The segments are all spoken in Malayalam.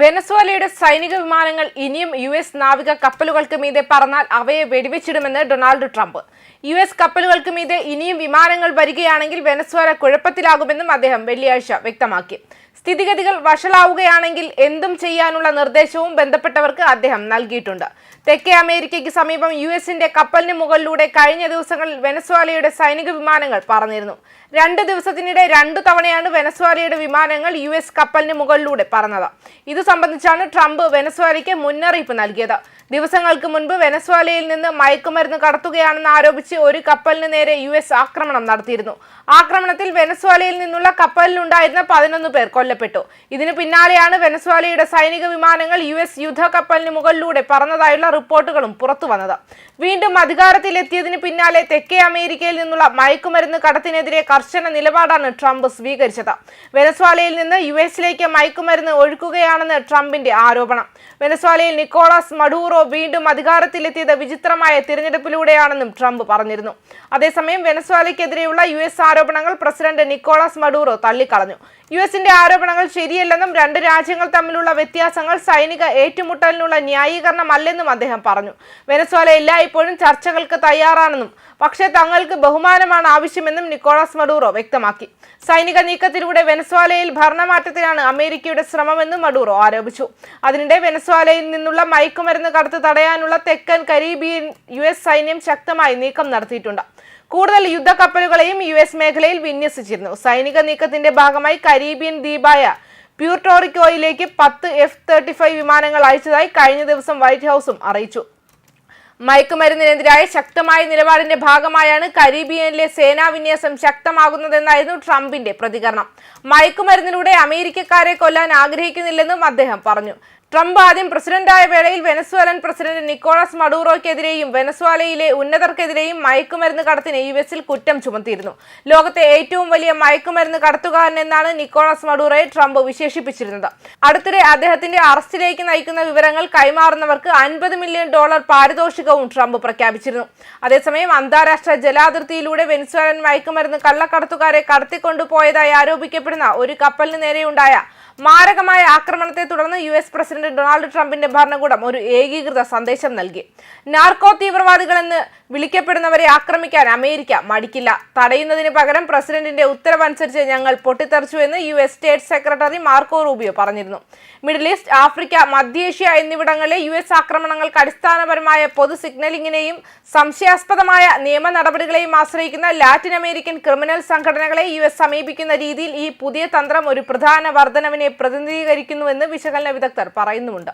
വെനസ്വേലയുടെ സൈനിക വിമാനങ്ങൾ ഇനിയും യു എസ് നാവിക കപ്പലുകൾക്ക് മീതെ പറന്നാൽ അവയെ വെടിവെച്ചിടുമെന്ന് ഡൊണാൾഡ് ട്രംപ്. യു എസ് കപ്പലുകൾക്ക് മീതെ ഇനിയും വിമാനങ്ങൾ വരികയാണെങ്കിൽ വെനസ്വേല കുഴപ്പത്തിലാകുമെന്നും അദ്ദേഹം വെള്ളിയാഴ്ച വ്യക്തമാക്കി. സ്ഥിതിഗതികൾ വഷളാവുകയാണെങ്കിൽ എന്തും ചെയ്യാനുള്ള നിർദ്ദേശവും ബന്ധപ്പെട്ടവർക്ക് അദ്ദേഹം നൽകിയിട്ടുണ്ട്. തെക്കേ അമേരിക്കയ്ക്ക് സമീപം യു എസിന്റെ കപ്പലിന് മുകളിലൂടെ കഴിഞ്ഞ ദിവസങ്ങളിൽ വെനസ്വാലയുടെ സൈനിക വിമാനങ്ങൾ പറന്നിരുന്നു. രണ്ട് ദിവസത്തിനിടെ രണ്ടു തവണയാണ് വെനസ്വാലയുടെ വിമാനങ്ങൾ യു എസ് കപ്പലിന് മുകളിലൂടെ പറന്നത്. ഇത് സംബന്ധിച്ചാണ് ട്രംപ് വെനസ്വേലയ്ക്ക് മുന്നറിയിപ്പ് നൽകിയത്. ദിവസങ്ങൾക്ക് മുൻപ് വെനസ്വാലയിൽ നിന്ന് മയക്കുമരുന്ന് കടത്തുകയാണെന്ന് ആരോപിച്ച് ഒരു കപ്പലിന് നേരെ യു എസ് ആക്രമണം നടത്തിയിരുന്നു. ആക്രമണത്തിൽ വെനസ്വാലയിൽ നിന്നുള്ള കപ്പലിലുണ്ടായിരുന്ന പതിനൊന്ന് പേർ കൊല്ലപ്പെട്ടു. ഇതിനു പിന്നാലെയാണ് വെനസ്വാലയുടെ സൈനിക വിമാനങ്ങൾ യു എസ് യുദ്ധ കപ്പലിന് മുകളിലൂടെ പറന്നതായുള്ള റിപ്പോർട്ടുകളും പുറത്തു വന്നത്. വീണ്ടും അധികാരത്തിലെത്തിയതിന് പിന്നാലെ തെക്കേ അമേരിക്കയിൽ നിന്നുള്ള മയക്കുമരുന്ന് കടത്തിനെതിരെ കർശന നിലപാടാണ് ട്രംപ് സ്വീകരിച്ചത്. വെനസ്വാലയിൽ നിന്ന് യു എസിലേക്ക് മയക്കുമരുന്ന് ഒഴുക്കുകയാണെന്ന് ട്രംപിന്റെ ആരോപണം. വെനസ്വാലയിൽ നിക്കോളാസ് മഡൂറോ വീണ്ടും അധികാരത്തിലെത്തിയത് വിചിത്രമായ തിരഞ്ഞെടുപ്പിലൂടെയാണെന്നും ട്രംപ് പറഞ്ഞിരുന്നു. അതേസമയം വെനസ്വാലയ്ക്കെതിരെയുള്ള യു എസ് ആരോപണങ്ങൾ പ്രസിഡന്റ് നിക്കോളാസ് മഡൂറോ തള്ളിക്കളഞ്ഞു. യു എസിന്റെ ആരോപണങ്ങൾ ശരിയല്ലെന്നും രണ്ട് രാജ്യങ്ങൾ തമ്മിലുള്ള വ്യത്യാസങ്ങൾ സൈനിക ഏറ്റുമുട്ടലിനുള്ള ന്യായീകരണമല്ലെന്നും അദ്ദേഹം പറഞ്ഞു. വെനസ്വാല എല്ലായ്പ്പോഴും ചർച്ചകൾക്ക് തയ്യാറാണെന്നും പക്ഷേ തങ്ങൾക്ക് ബഹുമാനമാണ് ആവശ്യമെന്നും നിക്കോളാസ് മഡൂറോ വ്യക്തമാക്കി. സൈനിക നീക്കത്തിലൂടെ വെനസ്വാലയിൽ ഭരണമാറ്റത്തിനാണ് അമേരിക്കയുടെ ശ്രമമെന്നും മഡൂറോ ആരോപിച്ചു. അതിനിടെ വെനസ്വാലയിൽ നിന്നുള്ള മയക്കുമരുന്ന് കടത്ത് തടയാനുള്ള തെക്കൻ കരീബിയൻ യു എസ് സൈന്യം ശക്തമായി നീക്കം നടത്തിയിട്ടുണ്ട്. കൂടുതൽ യുദ്ധക്കപ്പലുകളെയും യു എസ് മേഖലയിൽ വിന്യസിച്ചിരുന്നു. സൈനിക നീക്കത്തിന്റെ ഭാഗമായി കരീബിയൻ ദ്വീപായ പ്യൂർട്ടോറിക്കോയിലേക്ക് പത്ത് എഫ് തേർട്ടി ഫൈവ് വിമാനങ്ങൾ അയച്ചതായി കഴിഞ്ഞ ദിവസം വൈറ്റ് ഹൌസും അറിയിച്ചു. മയക്കുമരുന്നിനെതിരായ ശക്തമായ നിലപാടിന്റെ ഭാഗമായാണ് കരീബിയനിലെ സേനാവിന്യാസം ശക്തമാകുന്നതെന്നായിരുന്നു ട്രംപിന്റെ പ്രതികരണം. മയക്കുമരുന്നിലൂടെ അമേരിക്കക്കാരെ കൊല്ലാൻ ആഗ്രഹിക്കുന്നില്ലെന്നും അദ്ദേഹം പറഞ്ഞു. ട്രംപ് ആദ്യം പ്രസിഡന്റായ വേളയിൽ വെനസ്വേലൻ പ്രസിഡന്റ് നിക്കോളാസ് മഡൂറോയ്ക്കെതിരെയും വെനസ്വാലയിലെ ഉന്നതർക്കെതിരെയും മയക്കുമരുന്ന് കടത്തിന് യു എസിൽ കുറ്റം ചുമത്തിയിരുന്നു. ലോകത്തെ ഏറ്റവും വലിയ മയക്കുമരുന്ന് കടത്തുകാരൻ എന്നാണ് നിക്കോളാസ് മഡൂറോയെ ട്രംപ് വിശേഷിപ്പിച്ചിരുന്നത്. അടുത്തിടെ അദ്ദേഹത്തിന്റെ അറസ്റ്റിലേക്ക് നയിക്കുന്ന വിവരങ്ങൾ കൈമാറുന്നവർക്ക് അൻപത് മില്യൺ ഡോളർ പാരിതോഷികവും ട്രംപ് പ്രഖ്യാപിച്ചിരുന്നു. അതേസമയം അന്താരാഷ്ട്ര ജലാതിർത്തിയിലൂടെ വെനിസ്വേലൻ മയക്കുമരുന്ന് കള്ളക്കടത്തുകാരെ കടത്തിക്കൊണ്ടുപോയതായി ആരോപിക്കപ്പെടുന്ന ഒരു കപ്പലിന് നേരെയുണ്ടായ മാരകമായ ആക്രമണത്തെ തുടർന്ന് യു എസ് പ്രസിഡന്റ് ഡൊണാൾഡ് ട്രംപിന്റെ ഭരണകൂടം ഒരു ഏകീകൃത സന്ദേശം നൽകി. നാർക്കോ തീവ്രവാദികളെന്ന് വിളിക്കപ്പെടുന്നവരെ ആക്രമിക്കാൻ അമേരിക്ക മടിക്കില്ല. തടയുന്നതിന് പകരം പ്രസിഡന്റിന്റെ ഉത്തരവനുസരിച്ച് ഞങ്ങൾ പൊട്ടിത്തെറിച്ചു എന്ന് U S state secretary Marco Rubio പറഞ്ഞിരുന്നു. മിഡിൽ ഈസ്റ്റ് ആഫ്രിക്ക മധ്യേഷ്യ എന്നിവിടങ്ങളിലെ യു എസ് ആക്രമണങ്ങൾക്ക് അടിസ്ഥാനപരമായ പൊതു സിഗ്നലിംഗിനെയും സംശയാസ്പദമായ നിയമ നടപടികളെയും ആശ്രയിക്കുന്ന ലാറ്റിൻ അമേരിക്കൻ ക്രിമിനൽ സംഘടനകളെ യു എസ് സമീപിക്കുന്ന രീതിയിൽ ഈ പുതിയ തന്ത്രം ഒരു പ്രധാന വർധനവിനെ പ്രതിനിധീകരിക്കുന്നുവെന്ന് വിശകലന വിദഗ്ധർ പറയുന്നുമുണ്ട്.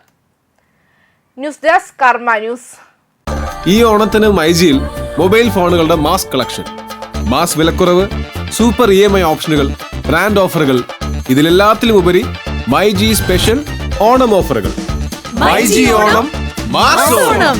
News desk Karma news. ഈ ഓണത്തിന് മൈജിയിൽ മൊബൈൽ ഫോണുകളുടെ മാസ് കളക്ഷൻ മാസ് വിലക്കുറവ് super E M I options brand ഓഫറുകൾ ഇതിലെല്ലാത്തിലും ഉപരി മൈജി സ്പെഷ്യൽ ഓണം ഓഫറുകൾ. മൈജി ഓണം മാസ് ഓണം.